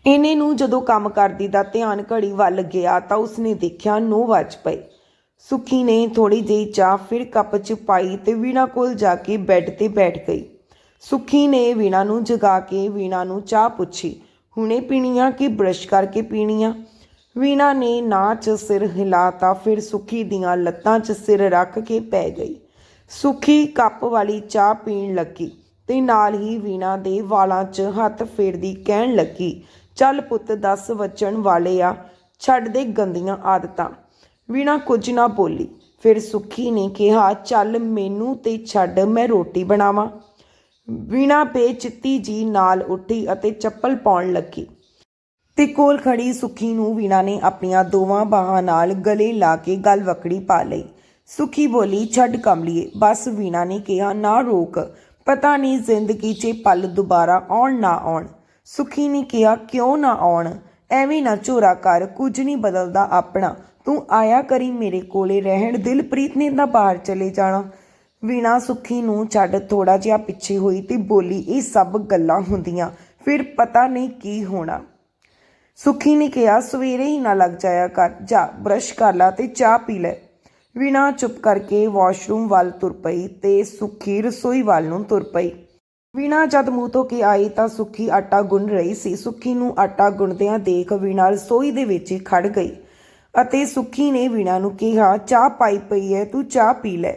ਇਹਨੇ ਨੂੰ ਜਦੋਂ ਕੰਮ ਕਰਦੀ ਦਾ ਧਿਆਨ ਘੜੀ ਵੱਲ ਗਿਆ ਤਾਂ ਉਸਨੇ ਦੇਖਿਆ ਨੌ ਵੱਜ ਪਏ ਸੁੱਖੀ ਨੇ ਥੋੜੀ ਜਿਹੀ ਚਾਹ ਫਿਰ ਕੱਪ 'ਚ ਪਾਈ ਤੇ ਵੀਣਾ ਕੋਲ ਜਾ ਕੇ ਬੈੱਡ ਤੇ ਬੈਠ ਗਈ। ਸੁੱਖੀ ਨੇ ਵੀਣਾ ਨੂੰ ਜਗਾ ਕੇ ਵੀਣਾ ਨੂੰ ਚਾਹ ਪੁੱਛੀ। ਹੁਣੇ ਪੀਣੀ ਆ ਕਿ ਬ੍ਰਸ਼ ਕਰਕੇ ਪੀਣੀ ਆ ਵੀਣਾ ਨੇ ਨਾ 'ਚ ਸਿਰ ਹਿਲਾਤਾ, ਫਿਰ ਸੁੱਖੀ ਦੀਆਂ ਲੱਤਾਂ 'ਚ ਸਿਰ ਰੱਖ ਕੇ ਪੈ ਗਈ। ਸੁੱਖੀ ਕੱਪ ਵਾਲੀ ਚਾਹ ਪੀਣ ਲੱਗੀ ਤੇ ਨਾਲ ਹੀ ਵੀਣਾ ਦੇ ਵਾਲਾਂ 'ਚ ਹੱਥ ਫੇਰਦੀ ਕਹਿਣ ਲੱਗੀ, ਚੱਲ ਪੁੱਤ 10 ਵੱਜਣ ਵਾਲੇ ਆ, ਛੱਡ ਦੇ ਗੰਦੀਆਂ ਆਦਤਾਂ। ਵੀਣਾ ਕੁਝ ਨਾ ਬੋਲੀ, ਫਿਰ ਸੁੱਖੀ ਨੇ ਕਿਹਾ, ਚੱਲ ਮੈਨੂੰ ਤੇ ਛੱਡ, ਮੈਂ ਰੋਟੀ ਬਣਾਵਾਂ। ਵੀਣਾ ਬੇਚਿੱਤੀ ਜੀ ਨਾਲ ਉੱਠੀ ਅਤੇ ਚੱਪਲ ਪਾਉਣ ਲੱਗੀ। ਤੇ ਕੋਲ ਖੜੀ ਸੁਖੀ ਨੂੰ ਵੀਣਾ ਨੇ ਆਪਣੀਆਂ ਦੋਵਾਂ ਬਾਹਾਂ ਨਾਲ ਗਲੇ ਲਾ ਕੇ ਗਲ ਵਕੜੀ ਪਾ ਲਈ। ਸੁਖੀ ਬੋਲੀ, ਛੱਡ ਕਮਲੀਏ। ਬਸ ਵੀਣਾ ਨੇ ਕਿਹਾ, ਨਾ ਰੋਕ। ਪਤਾ ਨਹੀਂ ਜ਼ਿੰਦਗੀ 'ਚ ਪਲ ਦੁਬਾਰਾ ਆਉਣ ਨਾ ਆਉਣ। ਸੁਖੀ ਨੇ ਕਿਹਾ, ਕਿਉਂ ਨਾ ਆਉਣ? ਐਵੇਂ ਨਾ ਝੋਰਾ ਕਰ, ਕੁਝ ਨਹੀਂ ਬਦਲਦਾ ਆਪਣਾ। ਤੂੰ ਆਇਆ ਕਰੀ ਮੇਰੇ ਕੋਲੇ, ਰਹਿਣ ਦਿਲਪ੍ਰੀਤ ਨੇ ਤਾਂ ਬਾਹਰ ਚਲੇ ਜਾਣਾ। ਵੀਣਾ ਸੁੱਖੀ ਨੂੰ ਛੱਡ ਥੋੜਾ ਜਿਹਾ ਪਿੱਛੇ ਹੋਈ ਤੇ ਬੋਲੀ, ਇਹ ਸਭ ਗੱਲਾਂ ਹੁੰਦੀਆਂ, ਫਿਰ ਪਤਾ ਨਹੀਂ ਕੀ ਹੋਣਾ। ਸੁੱਖੀ ਨੇ ਕਿਹਾ, ਸਵੇਰੇ ਹੀ ਨਾ ਲੱਗ ਜਾਇਆ ਕਰ, ਜਾ ਬ੍ਰਸ਼ ਕਰ ਲਾ ਤੇ ਚਾਹ ਪੀ ਲੈ। ਵੀਣਾ ਚੁੱਪ ਕਰਕੇ ਵਾਸ਼ਰੂਮ ਵੱਲ ਤੁਰ ਪਈ ਤੇ ਸੁੱਖੀ ਰਸੋਈ ਵੱਲ ਨੂੰ ਤੁਰ ਪਈ। ਵੀਣਾ ਜਦ ਮੂੰਹ ਧੋ ਕੇ ਆਈ ਤਾਂ ਸੁੱਖੀ ਆਟਾ ਗੁੰਨ ਰਹੀ ਸੀ। ਸੁੱਖੀ ਨੂੰ ਆਟਾ ਗੁੰਨਦਿਆਂ ਦੇਖ ਵੀਣਾ ਰਸੋਈ ਦੇ ਵਿੱਚ ਹੀ ਖੜ ਗਈ ਅਤੇ ਸੁੱਖੀ ਨੇ ਵੀਣਾ ਨੂੰ ਕਿਹਾ, ਚਾਹ ਪਾਈ ਪਈ ਹੈ, ਤੂੰ ਚਾਹ ਪੀ ਲੈ।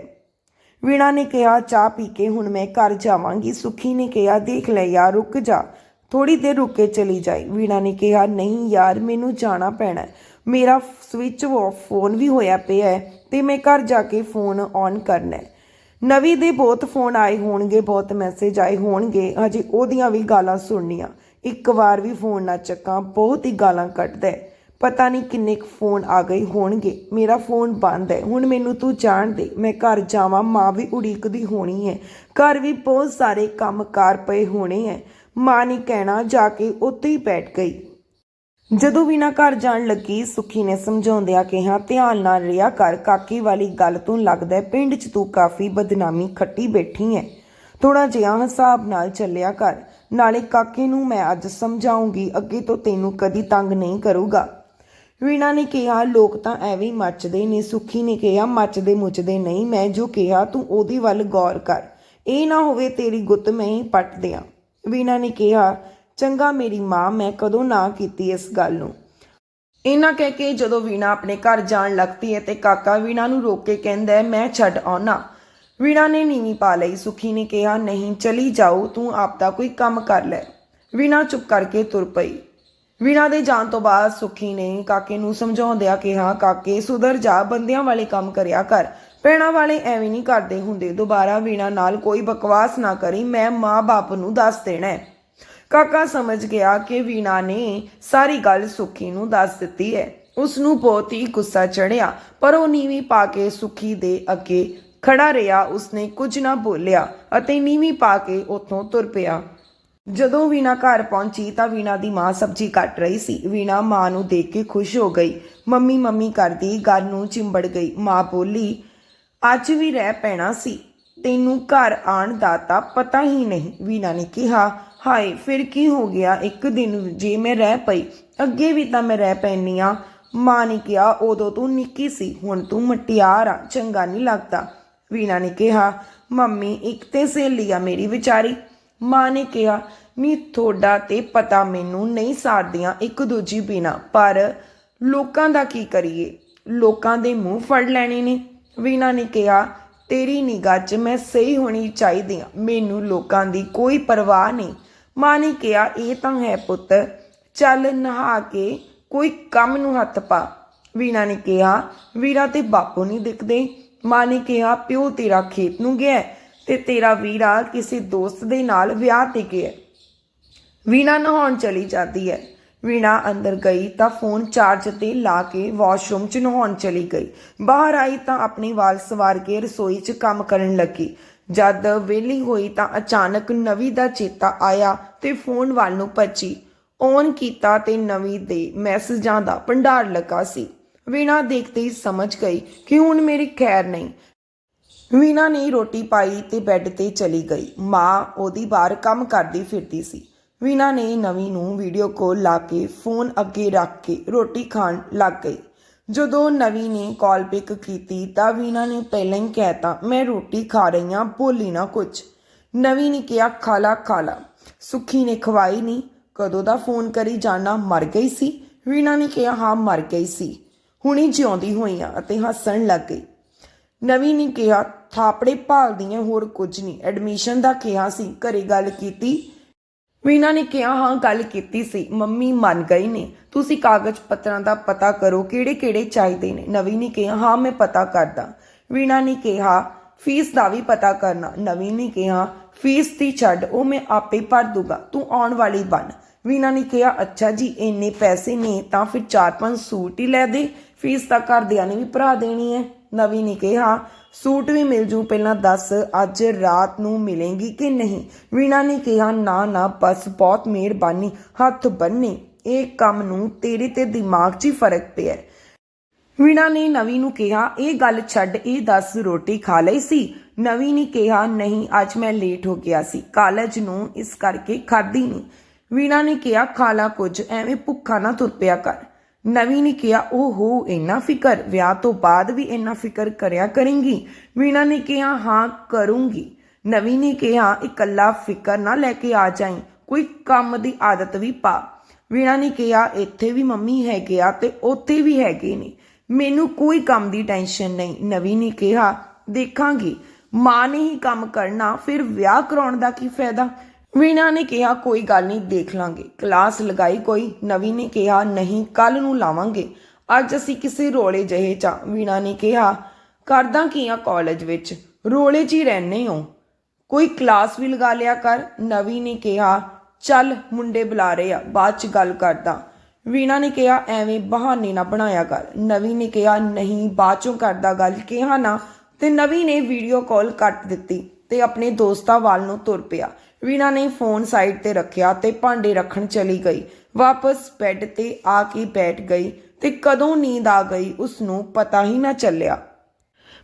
ਵੀਣਾ ਨੇ ਕਿਹਾ, ਚਾਹ ਪੀ ਕੇ ਹੁਣ ਮੈਂ ਘਰ ਜਾਵਾਂਗੀ। ਸੁੱਖੀ ਨੇ ਕਿਹਾ, ਦੇਖ ਲੈ ਯਾਰ, ਰੁਕ ਜਾ। ਥੋੜੀ ਦੇਰ ਰੁਕ ਕੇ ਚਲੀ ਜਾਈ। ਵੀਣਾ ਨੇ ਕਿਹਾ, ਨਹੀਂ ਯਾਰ, ਮੈਨੂੰ ਜਾਣਾ ਪੈਣਾ ਮੇਰਾ ਸਵਿਚ ਆਫ ਫੋਨ ਵੀ ਹੋਇਆ ਪਿਆ ਹੈ ਤੇ ਮੈਂ ਘਰ ਜਾ ਕੇ ਫੋਨ ਔਨ ਕਰਨਾ ਹੈ। ਨਵੀ ਦੇ ਬਹੁਤ ਫੋਨ ਆਏ ਹੋਣਗੇ, ਬਹੁਤ ਮੈਸੇਜ ਆਏ ਹੋਣਗੇ। ਹਜੇ ਉਹਦੀਆਂ ਵੀ ਗਾਲਾਂ ਸੁਣਨੀਆਂ। ਇੱਕ ਵਾਰ ਵੀ ਫੋਨ ਨਾ ਚੱਕਾਂ, ਬਹੁਤ ਹੀ ਗਾਲਾਂ ਕੱਢਦਾ ਹੈ। ਪਤਾ ਨਹੀਂ ਕਿੰਨੇ ਕੁ ਫੋਨ ਆ ਗਏ ਹੋਣਗੇ। ਮੇਰਾ ਫੋਨ ਬੰਦ ਹੈ। ਹੁਣ ਮੈਨੂੰ ਤੂੰ ਜਾਣ ਦੇ। ਮੈਂ ਘਰ ਜਾਵਾਂ। ਮਾਂ ਵੀ ਉਡੀਕਦੀ ਹੋਣੀ ਹੈ। ਘਰ ਵੀ ਬਹੁਤ ਸਾਰੇ ਕੰਮ ਕਾਰ ਪਏ ਹੋਣੇ ਹੈ। ਮਾਂ ਨੇ ਕਹਿਣਾ, ਜਾ ਕੇ ਉੱਥੇ ਹੀ ਬੈਠ ਗਈ। ਜਦੋਂ ਵੀਣਾ ਘਰ ਜਾਣ ਲੱਗੀ, ਸੁੱਖੀ ਨੇ ਸਮਝਾਉਂਦਿਆਂ ਕਿਹਾ, ਧਿਆਨ ਨਾਲ ਰਿਹਾ ਕਰ। ਕਾਕੀ ਵਾਲੀ ਗੱਲ ਤੋਂ ਲੱਗਦਾ ਪਿੰਡ 'ਚ ਤੂੰ ਕਾਫੀ ਬਦਨਾਮੀ ਖੱਟੀ ਬੈਠੀ ਹੈ। ਥੋੜਾ ਜਿਹਾ ਹਿਸਾਬ ਨਾਲ ਚੱਲਿਆ ਕਰ। ਨਾਲੇ ਕਾਕੇ ਨੂੰ ਮੈਂ ਅੱਜ ਸਮਝਾਉਂਗੀ। ਅੱਗੇ ਤੋਂ ਤੈਨੂੰ ਕਦੀ ਤੰਗ ਨਹੀਂ ਕਰੂਗਾ। ਵੀਣਾ ਨੇ ਕਿਹਾ, ਲੋਕ ਤਾਂ ਐਵੇਂ ਹੀ ਮੱਚਦੇ ਨੇ, ਸੁੱਖੀ ਨੇ ਕਿਹਾ, ਮੱਚਦੇ ਮੁੱਚਦੇ ਨਹੀਂ, ਮੈਂ ਜੋ ਕਿਹਾ ਤੂੰ ਉਹਦੀ ਵੱਲ ਗੌਰ ਕਰ। ਇਹ ਨਾ ਹੋਵੇ ਤੇਰੀ ਗੁੱਤ ਮੈਂ ਹੀ ਪੱਟ ਦਿਆਂ। ਵੀਣਾ ਨੇ ਕਿਹਾ, ਚੰਗਾ ਮੇਰੀ ਮਾਂ, ਮੈਂ ਕਦੋਂ ਨਾ ਕੀਤੀ ਇਸ ਗੱਲ ਨੂੰ। ਇਹਨਾਂ ਕਹਿ ਕੇ ਜਦੋਂ ਵੀਣਾ ਆਪਣੇ ਘਰ ਜਾਣ ਲੱਗਦੀ ਹੈ ਤੇ ਕਾਕਾ ਵੀਣਾ ਨੂੰ ਰੋਕ ਕੇ ਕਹਿੰਦਾ ਹੈ, ਮੈਂ ਛੱਡ ਆਉਣਾ ਵੀਣਾ ਨੇ ਨੀਵੀਂ ਪਾ ਲਈ। ਸੁਖੀ ਨੇ ਕਿਹਾ, ਨਹੀਂ, ਚਲੀ ਜਾਓ, ਤੂੰ ਆਪਦਾ ਕੋਈ ਕੰਮ ਕਰ ਲੈ। ਵੀਣਾ ਚੁੱਪ ਕਰਕੇ ਤੁਰ ਪਈ। ਵੀਣਾ ਦੇ ਜਾਣ ਤੋਂ ਬਾਅਦ ਸੁਖੀ ਨੇ ਕਾਕੇ ਨੂੰ ਸਮਝਾਉਂਦਿਆਂ ਕਿਹਾ, ਕਾਕੇ, ਸੁਧਰ ਜਾ, ਬੰਦਿਆਂ ਵਾਲੇ ਕੰਮ ਕਰਿਆ ਕਰ। ਭੈਣਾਂ ਵਾਲੇ ਐਵੇਂ ਨਹੀਂ ਕਰਦੇ ਹੁੰਦੇ। ਦੁਬਾਰਾ ਵੀਣਾ ਨਾਲ ਕੋਈ ਬਕਵਾਸ ਨਾ ਕਰੀ। ਮੈਂ ਮਾਂ-ਬਾਪ ਨੂੰ ਦੱਸ ਦੇਣਾ ਕਾਕਾ ਸਮਝ ਗਿਆ ਕਿ ਵੀਣਾ ਨੇ ਸਾਰੀ ਗੱਲ ਸੁਖੀ ਨੂੰ ਦੱਸ ਦਿੱਤੀ ਹੈ। ਉਸ ਨੂੰ ਬਹੁਤ ਹੀ ਗੁੱਸਾ ਚੜਿਆ, ਪਰ ਉਹ ਨੀਵੀਂ ਪਾ ਕੇ ਸੁਖੀ ਦੇ ਅੱਗੇ ਖੜਾ ਰਿਹਾ। ਉਸਨੇ ਕੁਝ ਨਾ ਬੋਲਿਆ ਅਤੇ ਨੀਵੀਂ ਪਾ ਕੇ ਉੱਥੋਂ ਤੁਰ ਪਿਆ। ਜਦੋਂ ਵੀਣਾ ਘਰ ਪਹੁੰਚੀ ਤਾਂ ਵੀਣਾ ਦੀ ਮਾਂ ਸਬਜ਼ੀ ਕੱਟ ਰਹੀ ਸੀ। ਵੀਣਾ ਮਾਂ ਨੂੰ ਦੇਖ ਕੇ ਖੁਸ਼ ਹੋ ਗਈ। ਮੰਮੀ ਮੰਮੀ ਕਰਦੀ ਗੱਲ ਨੂੰ ਚਿੰਬੜ ਗਈ। ਮਾਂ ਬੋਲੀ, ਅੱਜ ਵੀ ਰਹਿ ਪੈਣਾ ਸੀ। ਤੈਨੂੰ ਘਰ ਆਣ ਦਾ ਤਾਂ ਪਤਾ ਹੀ ਨਹੀਂ। ਵੀਣਾ ਨੇ ਕਿਹਾ, ਹਾਏ, ਫਿਰ ਕੀ ਹੋ ਗਿਆ? ਇੱਕ ਦਿਨ ਜੇ ਮੈਂ ਰਹਿ ਪਈ, ਅੱਗੇ ਵੀ ਤਾਂ ਮੈਂ ਰਹਿ ਪੈਣੀ ਆ ਮਾਂ ਨੇ ਕਿਹਾ, ਉਦੋਂ ਤੂੰ ਨਿੱਕੀ ਸੀ, ਹੁਣ ਤੂੰ ਮਟਿਆਰ ਆ, ਚੰਗਾ ਨਹੀਂ ਲੱਗਦਾ। ਵੀਣਾ ਨੇ ਕਿਹਾ, ਮੰਮੀ, ਇੱਕ ਤੇ ਸਹੇਲੀ ਆ ਮੇਰੀ ਵਿਚਾਰੀ। ਮਾਂ ਨੇ ਕਿਹਾ ਨੀ ਤੁਹਾਡਾ ਤੇ ਪਤਾ ਮੈਨੂੰ ਨਹੀਂ ਸਾਰਦੀਆਂ ਇੱਕ ਦੂਜੀ ਬਿਨਾ, ਪਰ ਲੋਕਾਂ ਦਾ ਕੀ ਕਰੀਏ? ਲੋਕਾਂ ਦੇ ਮੂੰਹ ਫੜ ਲੈਣੇ ਨੇ। ਵੀਣਾ ਨੇ ਕਿਹਾ, ਤੇਰੀ ਨਿਗਾਹ 'ਚ ਮੈਂ ਸਹੀ ਹੋਣੀ ਚਾਹੀਦੀ ਆ ਮੈਨੂੰ ਲੋਕਾਂ ਦੀ ਕੋਈ ਪਰਵਾਹ ਨਹੀਂ। ਮਾਂ ਨੇ ਕਿਹਾ, ਇਹ ਤਾਂ ਹੈ ਪੁੱਤ, ਚੱਲ ਨਹਾ ਕੇ ਕੋਈ ਕੰਮ ਨੂੰ ਹੱਥ ਪਾ। ਵੀਣਾ ਨੇ ਕਿਹਾ, ਵੀਰਾ ਤੇ ਬਾਪੂ ਨਹੀਂ ਦਿਖਦੇ। ਮਾਂ ਨੇ ਕਿਹਾ, ਪਿਓ ਤੇਰਾ ਖੇਤ ਨੂੰ ਗਿਆ ਤੇ ਤੇਰਾ ਵੀਰਾ ਕਿਸੇ ਦੋਸਤ ਦੇ ਨਾਲ ਵਿਆਹ ਤੇ ਗਿਆ ਹੈ। ਵੀਣਾ ਨਹਾਉਣ ਚਲੀ ਜਾਂਦੀ ਹੈ। ਵੀਣਾ ਅੰਦਰ ਗਈ ਤਾਂ ਫੋਨ ਚਾਰਜ ਤੇ ਲਾ ਕੇ ਵਾਸ਼ਰੂਮ 'ਚ ਨਹਾਉਣ ਚਲੀ ਗਈ। ਬਾਹਰ ਆਈ ਤਾਂ ਆਪਣੀ ਵਾਲ ਸਵਾਰ ਕੇ ਰਸੋਈ 'ਚ ਕੰਮ ਕਰਨ ਲੱਗੀ। ਜਦ ਵੇਲੀ ਹੋਈ ਤਾਂ ਅਚਾਨਕ ਨਵੀ ਦਾ ਚੇਤਾ ਆਇਆ ਤੇ ਫੋਨ ਵੱਲ ਨੂੰ ਭੱਜੀ। ਔਨ ਕੀਤਾ ਤੇ ਨਵੀ ਦੇ ਮੈਸੇਜਾਂ ਦਾ ਭੰਡਾਰ ਲੱਗਾ ਸੀ। ਵੀਣਾ ਦੇਖਦੇ ਹੀ ਸਮਝ ਗਈ ਕਿ ਹੁਣ ਮੇਰੀ ਖੈਰ ਨਹੀਂ। ਵੀਣਾ ਨੇ ਰੋਟੀ ਪਾਈ ਤੇ ਬੈੱਡ ਤੇ ਚਲੀ ਗਈ। ਮਾਂ ਉਹਦੀ ਬਾਹਰ ਕੰਮ ਕਰਦੀ ਫਿਰਦੀ ਸੀ। ਵੀਣਾ ਨੇ ਨਵੀ ਨੂੰ ਵੀਡੀਓ ਕਾਲ ਲਾ ਕੇ ਫੋਨ ਅੱਗੇ ਰੱਖ ਕੇ ਰੋਟੀ ਖਾਣ ਲੱਗ ਗਈ। ਜਦੋਂ ਨਵੀ ਨੇ ਕਾਲ ਪਿਕ ਕੀਤੀ ਤਾਂ ਵੀਣਾ ਨੇ ਪਹਿਲਾਂ ਹੀ ਕਹਿਤਾ ਮੈਂ ਰੋਟੀ ਖਾ ਰਹੀ ਹਾਂ ਬੋਲੀ ਨਾ ਕੁਝ ਨਵੀ ਨੇ ਕਿਹਾ, ਖਾਲਾ ਖਾਲਾ। ਸੁਖੀ ਨੇ ਖਵਾਈ ਨਹੀਂ ਕਦੋਂ ਦਾ ਫੋਨ ਕਰੀ ਜਾਣਾ, ਮਰ ਗਈ ਸੀ। ਵੀਣਾ ਨੇ ਕਿਹਾ, ਹਾਂ, ਮਰ ਗਈ ਸੀ। ਹੁਣੀ ਜਿਉਂਦੀ ਹੋਈ ਆ ਅਤੇ ਹੱਸਣ ਲੱਗ ਗਈ। ਨਵੀਂ ਨੇ ਕਿਹਾ, ਥਾਪੜੇ ਭਾਲਦੀਆਂ ਹੋਰ ਕੁਝ ਨਹੀਂ ਐਡਮਿਸ਼ਨ ਦਾ ਕਿਹਾ ਸੀ, ਘਰੇ ਗੱਲ ਕੀਤੀ। ਵੀਨਾ ਨੇ ਕਿਹਾ, ਹਾਂ, ਗੱਲ ਕੀਤੀ ਸੀ। ਮੰਮੀ ਮੰਨ ਗਈ ਨੇ। ਤੁਸੀਂ ਕਾਗਜ਼ ਪੱਤਰਾਂ ਦਾ ਪਤਾ ਕਰੋ, ਕਿਹੜੇ ਕਿਹੜੇ ਚਾਹੀਦੇ ਨੇ? ਨਵੀਂ ਨੇ ਕਿਹਾ, ਹਾਂ, ਮੈਂ ਪਤਾ ਕਰਦਾ। ਵੀਨਾ ਨੇ ਕਿਹਾ, ਫੀਸ ਦਾ ਵੀ ਪਤਾ ਕਰਨਾ। ਨਵੀਂ ਨੇ ਕਿਹਾ, ਫੀਸ ਦੀ ਛੱਡ, ਉਹ ਮੈਂ ਆਪੇ ਭਰ ਦੂੰਗਾ। ਤੂੰ ਆਉਣ ਵਾਲੀ ਬਣ। ਵੀਨਾ ਨੇ ਕਿਹਾ, ਅੱਛਾ ਜੀ, ਇੰਨੇ ਪੈਸੇ ਨੇ, ਤਾਂ ਫਿਰ ਚਾਰ ਪੰਜ ਸੂਟ ਹੀ ਲੈ ਦੇ। ਫੀਸ ਤਾਂ ਘਰਦਿਆਂ ਨੇ ਵੀ ਭਰਾ ਦੇਣੀ ਹੈ। ਨਵੀਂ ਨੇ ਕਿਹਾ। ਸੂਟ ਵੀ ਮਿਲ ਜੂ, ਪਹਿਲਾਂ ਦੱਸ ਅੱਜ ਰਾਤ ਨੂੰ ਮਿਲੇਗੀ ਕਿ ਨਹੀਂ? ਵੀਣਾ ਨੇ ਕਿਹਾ, ਨਾ ਨਾ, ਬਸ ਬਹੁਤ ਮਿਹਰਬਾਨੀ, ਹੱਥ ਬੰਨੇ ਇਹ ਕੰਮ ਨੂੰ ਤੇਰੇ ਤੇ ਦਿਮਾਗ 'ਚ ਹੀ ਫ਼ਰਕ ਪਿਆ। ਵੀਣਾ ਨੇ ਨਵੀ ਨੂੰ ਕਿਹਾ, ਇਹ ਗੱਲ ਛੱਡ, ਇਹ ਦੱਸ, ਰੋਟੀ ਖਾ ਲਈ ਸੀ? ਨਵੀ ਨੇ ਕਿਹਾ, ਨਹੀਂ, ਅੱਜ ਮੈਂ ਲੇਟ ਹੋ ਗਿਆ ਸੀ, ਕਾਲਜ ਨੂੰ ਇਸ ਕਰਕੇ ਖਾਧੀ ਨਹੀਂ ਵੀਣਾ ਨੇ ਕਿਹਾ ਖਾ ਲਾ ਕੁਝ, ਐਵੇਂ ਭੁੱਖਾ ਨਾ ਤੁਰ ਪਿਆ ਕਰ। ਨਵੀਂ ਨੇ ਕਿਹਾ ਉਹ ਹੋ ਇੰਨਾ ਫਿਕਰ। ਵਿਆਹ ਤੋਂ ਬਾਅਦ ਵੀ ਇੰਨਾ ਫਿਕਰ ਕਰਿਆ ਕਰੇਂਗੀ। ਵੀਣਾ ਨੇ ਕਿਹਾ, ਹਾਂ, ਕਰੂੰਗੀ। ਨਵੀਂ ਨੇ ਕਿਹਾ, ਇਕੱਲਾ ਫਿਕਰ ਨਾ ਲੈ ਕੇ ਆ ਜਾਈਂ। ਕੋਈ ਕੰਮ ਦੀ ਆਦਤ ਵੀ ਪਾ। ਵੀਣਾ ਨੇ ਕਿਹਾ, ਇੱਥੇ ਵੀ ਮੰਮੀ ਹੈਗੇ ਆ ਤੇ ਉੱਥੇ ਵੀ ਹੈਗੇ ਨੇ। ਮੈਨੂੰ ਕੋਈ ਕੰਮ ਦੀ ਟੈਨਸ਼ਨ ਨਹੀਂ। ਨਵੀਂ ਨੇ ਕਿਹਾ, ਦੇਖਾਂਗੀ। ਮਾਂ ਨੇ ਹੀ ਕੰਮ ਕਰਨਾ, ਫਿਰ ਵਿਆਹ ਕਰਾਉਣ ਦਾ ਕੀ ਫਾਇਦਾ? ਵੀਣਾ ਨੇ ਕਿਹਾ, ਕੋਈ ਗੱਲ ਨਹੀਂ, ਦੇਖ ਲਾਂਗੇ। ਕਲਾਸ ਲਗਾਈ ਕੋਈ, ਨਵੀ ਨੇ ਕਿਹਾ, ਨਹੀਂ ਕੱਲ ਨੂੰ ਲਾਵਾਂਗੇ। ਅੱਜ ਅਸੀਂ ਕਿਸੇ ਰੋਲੇ ਜਹੇ ਚ ਆਂ। ਵੀਣਾ ਨੇ ਕਿਹਾ, ਕਰਦਾ ਕੀ ਆ ਕਾਲਜ ਵਿੱਚ? ਰੋਲੇ 'ਚ ਹੀ ਰਹਿੰਦੇ ਹੋ ਕੋਈ ਕਲਾਸ ਵੀ ਲਗਾ ਲਿਆ ਕਰ। ਨਵੀ ਨੇ ਕਿਹਾ, ਚੱਲ, ਮੁੰਡੇ ਬੁਲਾ ਰਹੇ ਆ, ਬਾਅਦ ਚ ਗੱਲ ਕਰਦਾ। ਵੀਣਾ ਨੇ ਕਿਹਾ, ਐਵੇਂ ਬਹਾਨੇ ਨਾ ਬਣਾਇਆ ਕਰ। ਨਵੀ ਨੇ ਕਿਹਾ, ਨਹੀਂ, ਬਾਅਦ ਚੋਂ ਕਰਦਾ ਗੱਲ। ਕਿਹਾ ਨਾ, ਤੇ ਨਵੀ ਨੇ ਵੀਡੀਓ ਕਾਲ ਕੱਟ ਦਿੱਤੀ ਤੇ ਆਪਣੇ ਦੋਸਤਾਂ ਵੱਲ ਨੂੰ ਤੁਰ ਪਿਆ। ਵੀਣਾ ਨੇ ਫੋਨ ਸਾਈਡ ਤੇ ਰੱਖਿਆ ਤੇ ਭਾਂਡੇ ਰੱਖਣ ਚਲੀ ਗਈ। ਵਾਪਸ ਬੈੱਡ ਤੇ ਆ ਕੇ ਬੈਠ ਗਈ ਤੇ ਕਦੋਂ ਨੀਂਦ ਆ ਗਈ ਉਸ ਨੂੰ ਪਤਾ ਹੀ ਨਾ ਚੱਲਿਆ।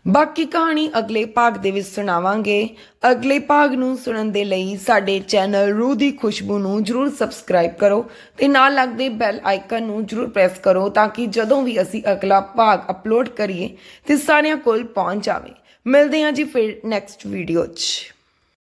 ਬਾਕੀ ਕਹਾਣੀ ਅਗਲੇ ਭਾਗ ਦੇ ਵਿੱਚ ਸੁਣਾਵਾਂਗੇ। ਅਗਲੇ ਭਾਗ ਨੂੰ ਸੁਣਨ ਦੇ ਲਈ ਸਾਡੇ ਚੈਨਲ ਰੂਹ ਦੀ ਖੁਸ਼ਬੂ ਨੂੰ ਜਰੂਰ ਸਬਸਕ੍ਰਾਈਬ ਕਰੋ ਤੇ ਨਾਲ ਲੱਗਦੇ ਬੈਲ ਆਈਕਨ ਨੂੰ ਜਰੂਰ ਪ੍ਰੈਸ ਕਰੋ ਤਾਂ ਕਿ ਜਦੋਂ ਵੀ ਅਸੀਂ ਅਗਲਾ ਭਾਗ ਅਪਲੋਡ ਕਰੀਏ ਤੇ ਸਾਰਿਆਂ ਕੋਲ ਪਹੁੰਚ ਜਾਵੇ। ਮਿਲਦੇ ਹਾਂ ਜੀ ਫਿਰ ਨੈਕਸਟ ਵੀਡੀਓ 'ਚ।